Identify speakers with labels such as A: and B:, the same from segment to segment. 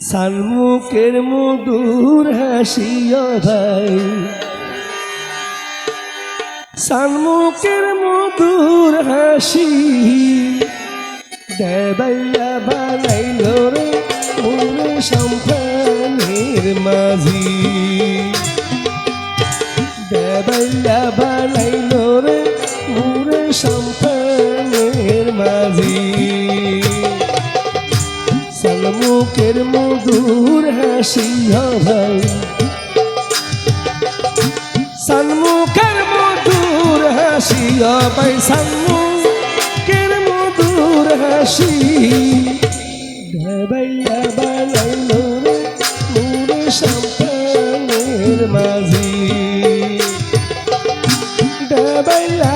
A: সালমুখের মধুর হাসিয়া ভাই। সালমুখের মধুর হাসি। দেবাইয়া বানাইল রে মোরে সম্পানের মাঝি। দেবাইয়া বানাইল রে মোরে সম্পানের মাঝি। সালমুখের মধুর হাসি ভাই। সালমুখের মধুর হাসি ভাই সালমুখের মধুর হাসি। মাঝি। ঢাবাইয়া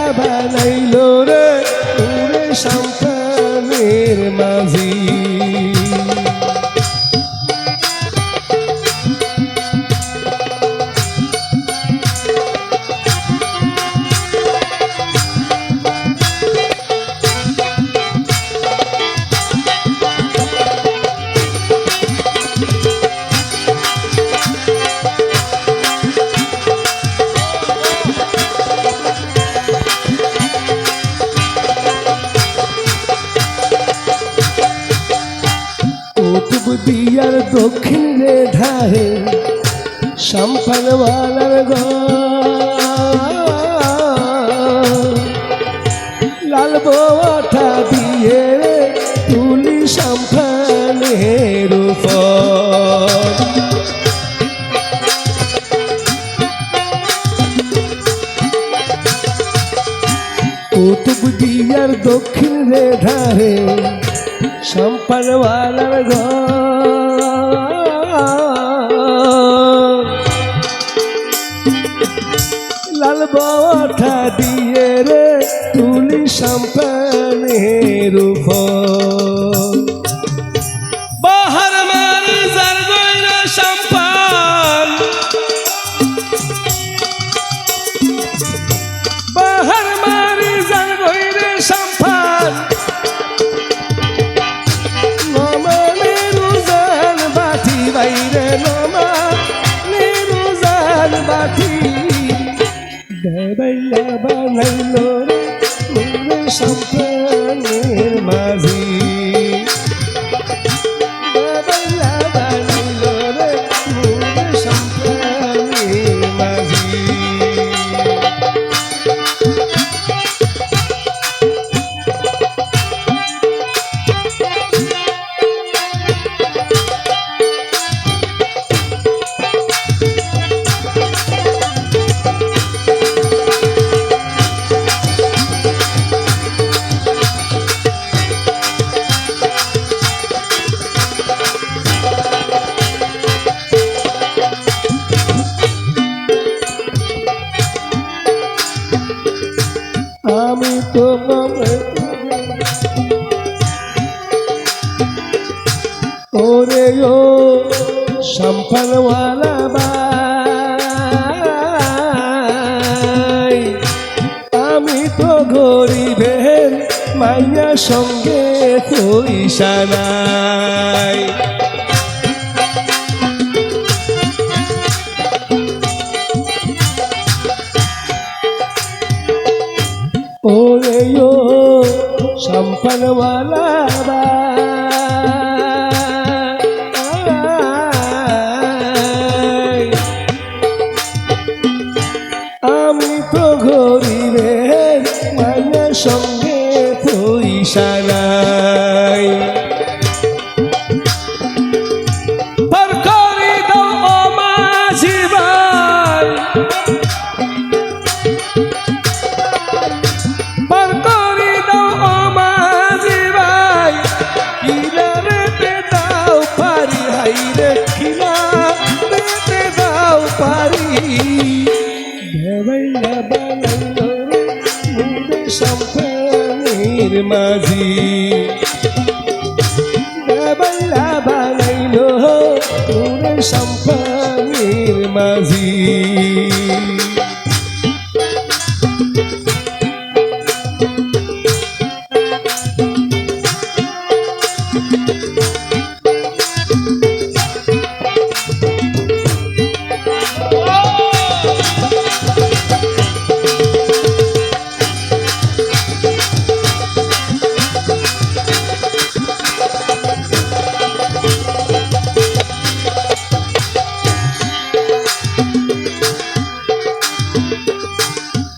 A: কুতুব দিয়ার দক্ষিণ ধারে সম্পানওয়ালার লাল বোয়াটা দিয়ে তুলি সম্পানের উপর। কুতুব দিয়ার দক্ষিণ ধারে সম্পানওয়ালার ঘর। লাল বাবা দিয়ে রে তুলি উপর ওরে ও সম্পনওয়ালা আমি তো গরিবের মাইয়া সঙ্গে পয়সা নাই। সম্পনওয়ালা মাঝি। দেবাইয়া বানাইল মুন্ডে সম্পানির মাঝি।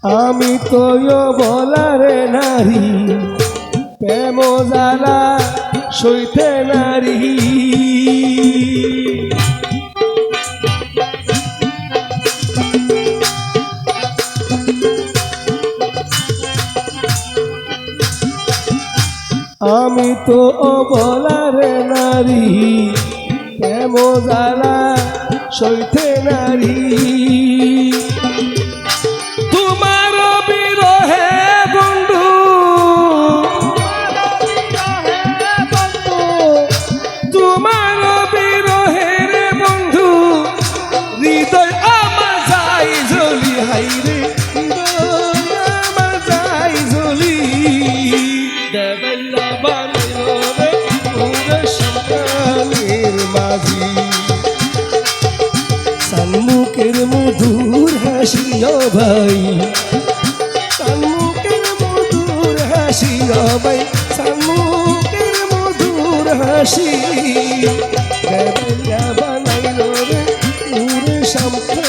A: আমি তোয় বলারে নারী, প্রেম জ্বালা সইতে নারী। আমি তো অবলারে নারী, প্রেম জ্বালা সইতে নারী। হাসিও ভাই। সম্মুখের মধুর হাসিও ভাই। সম্মুখের মধুর হাসি। বানাইলো রে সম্পের